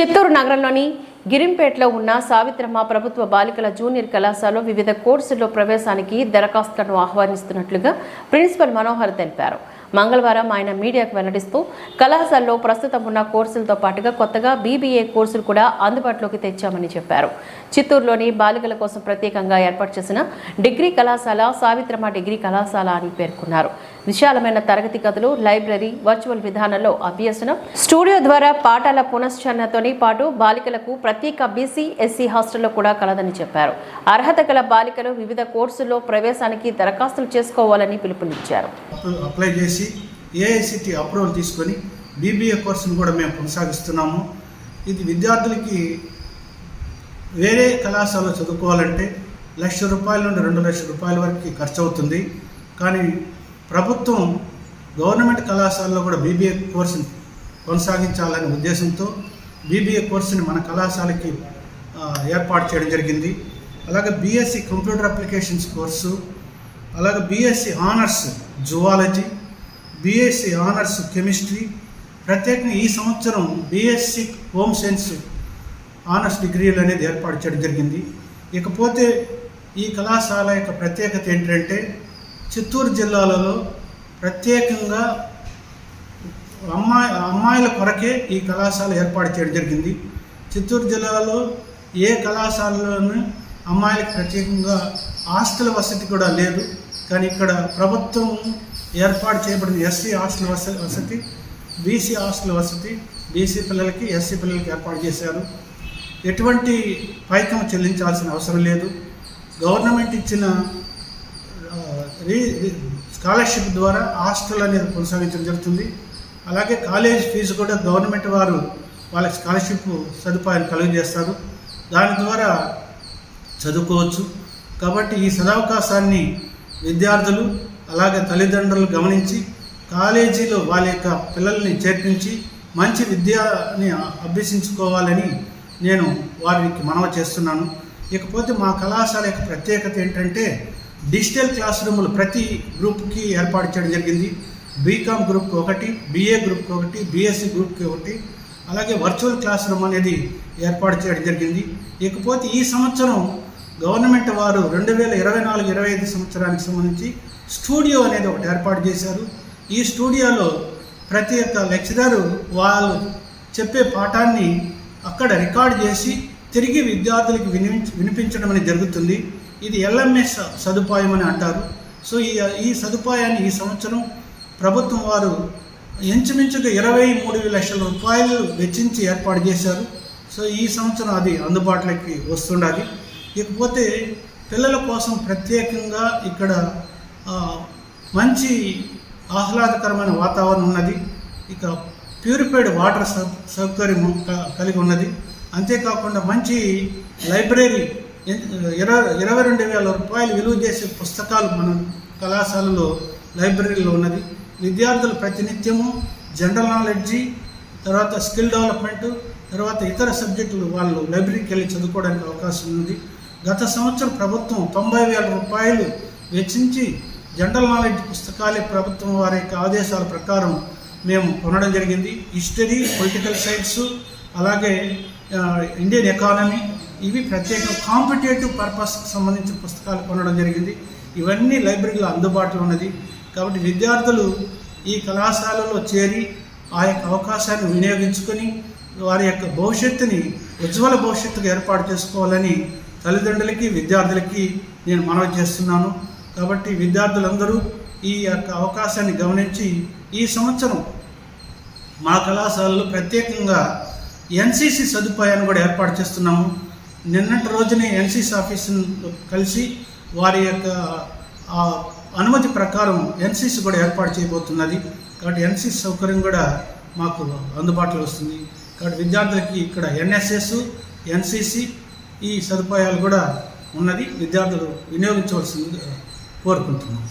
చిత్తూరు నగరంలోని గిరింపేటలో ఉన్న సావిత్రమ్మ ప్రభుత్వ బాలికల జూనియర్ కళాశాలలో వివిధ కోర్సుల్లో ప్రవేశానికి దరఖాస్తులను ఆహ్వానిస్తున్నట్లుగా ప్రిన్సిపల్ మనోహర్ తెలిపారు. మంగళవారం ఆయన మీడియాకు వెల్లడిస్తూ కళాశాలలో ప్రస్తుతం ఉన్న కోర్సులతో పాటుగా కొత్తగా బీబీఏ కోర్సులు కూడా అందుబాటులోకి తెచ్చామని చెప్పారు. చిత్తూరులోని బాలికల కోసం ప్రత్యేకంగా ఏర్పాటు చేసిన డిగ్రీ కళాశాల సావిత్రమ్మ డిగ్రీ కళాశాల అని పేర్కొన్నారు. విశాలమైన తరగతి గదులు లైబ్రరీ వర్చువల్ విధానంలో అభ్యసనం. స్టూడియో ద్వారా పాఠాల పునశ్చరణతోని పాటు బాలికలకు ప్రత్యేక బీసీ ఎస్సీ హాస్టల్లో కూడా కలదని చెప్పారు. అర్హత గల బాలికలు వివిధ కోర్సుల్లో ప్రవేశానికి దరఖాస్తులు చేసుకోవాలని పిలుపునిచ్చారు. అప్లై చేసి ఏఐసిటి అప్రూవల్ తీసుకొని బీబీఏ కోర్సును కూడా మేము కొనసాగిస్తున్నాము. ఇది విద్యార్థులకి వేరే కళాశాలలో చదువుకోవాలంటే లక్ష రూపాయల నుండి రెండు లక్షల రూపాయల వరకు ఖర్చు అవుతుంది కానీ ప్రభుత్వం గవర్నమెంట్ కళాశాలలో కూడా బీబీఏ కోర్సును కొనసాగించాలనే ఉద్దేశంతో బీబీఏ కోర్సుని మన కళాశాలకి ఏర్పాటు చేయడం జరిగింది. అలాగే బీఎస్సీ కంప్యూటర్ అప్లికేషన్స్ కోర్సు అలాగే BSc honours zoology BSc honours chemistry ప్రత్యేకంగా ఈ సంవత్సరం బీఎస్సీ హోమ్ సైన్స్ ఆనర్స్ డిగ్రీలు అనేది ఏర్పాటు చేయడం జరిగింది. ఇకపోతే ఈ కళాశాల యొక్క ప్రత్యేకత ఏంటంటే చిత్తూరు జిల్లాలలో ప్రత్యేకంగా అమ్మాయి అమ్మాయిల కొరకే ఈ కళాశాల ఏర్పాటు చేయడం జరిగింది. చిత్తూరు జిల్లాలో ఏ కళాశాలలోనూ అమ్మాయిలకు ప్రత్యేకంగా హాస్టల్ వసతి కూడా లేదు. కానీ ఇక్కడ ప్రభుత్వం ఏర్పాటు చేయబడిన ఎస్సీ హాస్టల్ వస వసతి బీసీ హాస్టల్ వసతి బీసీ పిల్లలకి ఎస్సీ పిల్లలకి ఏర్పాటు చేశారు. ఎటువంటి పైకం చెల్లించాల్సిన అవసరం లేదు. గవర్నమెంట్ ఇచ్చిన స్కాలర్షిప్ ద్వారా హాస్టల్ అనేది కొనసాగించడం జరుగుతుంది. అలాగే కాలేజ్ ఫీజు కూడా గవర్నమెంట్ వారు వాళ్ళకి స్కాలర్షిప్ సదుపాయాలు కలుగజేస్తారు. దాని ద్వారా చదువుకోవచ్చు. కాబట్టి ఈ సదవకాశాన్ని విద్యార్థులు అలాగే తల్లిదండ్రులు గమనించి కాలేజీలో వాళ్ళ యొక్క పిల్లల్ని చేర్పించి మంచి విద్యని అభ్యసించుకోవాలని నేను వారికి మనవ చేస్తున్నాను. ఇకపోతే మా కళాశాల యొక్క ప్రత్యేకత ఏంటంటే డిజిటల్ క్లాస్ రూములు ప్రతి గ్రూప్కి ఏర్పాటు చేయడం జరిగింది. బీకామ్ గ్రూప్కి ఒకటి బీఏ గ్రూప్కి ఒకటి బీఎస్సీ గ్రూప్కి ఒకటి అలాగే వర్చువల్ క్లాస్ రూమ్ అనేది ఏర్పాటు చేయడం జరిగింది. ఇకపోతే ఈ సంవత్సరం గవర్నమెంట్ వారు రెండు వేల ఇరవై నాలుగు ఇరవై ఐదు సంవత్సరానికి సంబంధించి స్టూడియో అనేది ఒకటి ఏర్పాటు చేశారు. ఈ స్టూడియోలో ప్రతి ఒక్క లెక్చరరు వాళ్ళు చెప్పే పాఠాన్ని అక్కడ రికార్డ్ చేసి తిరిగి విద్యార్థులకు వినిపించ వినిపించడం అనేది జరుగుతుంది. ఇది ఎల్ఎంఎస్ సదుపాయం అని అంటారు. సో ఈ ఈ సదుపాయాన్ని ఈ సంవత్సరం ప్రభుత్వం వారు ఇంచుమించుగా ఇరవై మూడు లక్షల రూపాయలు వెచ్చించి ఏర్పాటు చేశారు. సో ఈ సంవత్సరం అది అందుబాటులోకి వస్తుండాలి. ఇకపోతే పిల్లల కోసం ప్రత్యేకంగా ఇక్కడ మంచి ఆహ్లాదకరమైన వాతావరణం ఉన్నది. ఇక ప్యూరిఫైడ్ వాటర్ సౌ- సౌకర్యం కలిగి ఉన్నది. అంతేకాకుండా మంచి లైబ్రరీ ఇరవై ఇరవై రెండు వేల రూపాయలు విలువ చేసే పుస్తకాలు మన కళాశాలలో లైబ్రరీలో ఉన్నది విద్యార్థులు ప్రతినిత్యము జనరల్ నాలెడ్జి తర్వాత స్కిల్ డెవలప్మెంట్ తర్వాత ఇతర సబ్జెక్టులు వాళ్ళు లైబ్రరీకి వెళ్ళి చదువుకోవడానికి అవకాశం ఉంది గత సంవత్సరం ప్రభుత్వం తొంభై వేల రూపాయలు వెచ్చించి జనరల్ నాలెడ్జ్ పుస్తకాలే ప్రభుత్వం వారి యొక్క ఆదేశాల ప్రకారం మేము కొనడం జరిగింది. హిస్టరీ పొలిటికల్ సైన్స్ అలాగే ఇండియన్ ఎకానమీ ఇవి ప్రత్యేక కాంపిటేటివ్ పర్పస్కి సంబంధించిన పుస్తకాలు కొనడం జరిగింది. ఇవన్నీ లైబ్రరీలో అందుబాటులో ఉన్నది. కాబట్టి విద్యార్థులు ఈ కళాశాలలో చేరి ఆ యొక్క అవకాశాన్ని వినియోగించుకొని వారి యొక్క భవిష్యత్తుని ఉజ్వల భవిష్యత్తుకు ఏర్పాటు చేసుకోవాలని తల్లిదండ్రులకి విద్యార్థులకి నేను మనవి చేస్తున్నాను. కాబట్టి విద్యార్థులందరూ ఈ యొక్క అవకాశాన్ని గమనించి ఈ సంవత్సరం మా కళాశాలలో ప్రత్యేకంగా ఎన్సీసీ సదుపాయాన్ని కూడా ఏర్పాటు చేస్తున్నాము. నిన్నటి రోజునే ఎన్సీసీ ఆఫీసును కలిసి వారి యొక్క అనుమతి ప్రకారం ఎన్సీసీ కూడా ఏర్పాటు చేయబోతున్నది. కాబట్టి ఎన్సీసీ సౌకర్యం కూడా మాకు అందుబాటులో వస్తుంది. కాబట్టి విద్యార్థులకి ఇక్కడ ఎన్ఎస్ఎస్ ఎన్సీసీ ఈ సదుపాయాలు కూడా ఉన్నది. విద్యార్థులు వినియోగించవలసింది కోరుకుంటున్నాం.